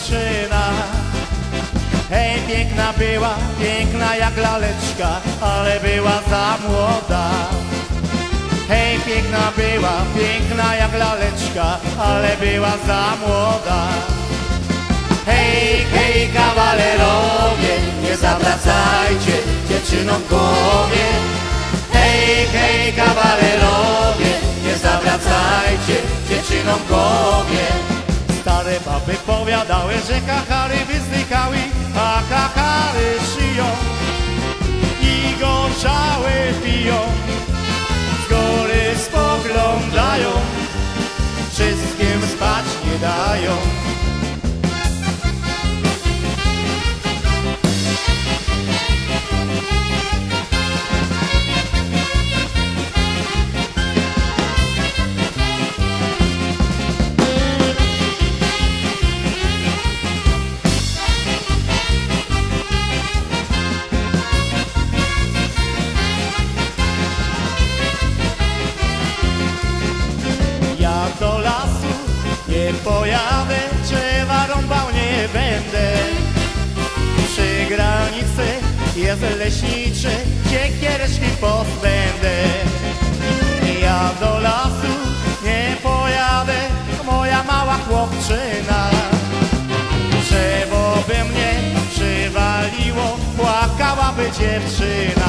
dziewczyna. Hej, piękna była, piękna jak laleczka, ale była za młoda. Hej, piękna była, piękna jak laleczka, ale była za młoda. Hej, hej, kawalerowie, nie zawracajcie dziewczynom głowie. Hej, hej, kawalerowie, nie zawracajcie dziewczynom głowie. Stare baby powiadały, że kachary wyzdychały, a kachary szyją i gorzały piją. Z góry spoglądają, wszystkim spać nie dają. Nie pojadę, drzewa rąbał nie będę. Przy granicy jest leśniczy, gdzie kiereszki pozbędę. Ja do lasu nie pojadę, moja mała chłopczyna. Drzewo by mnie przywaliło, płakałaby dziewczyna.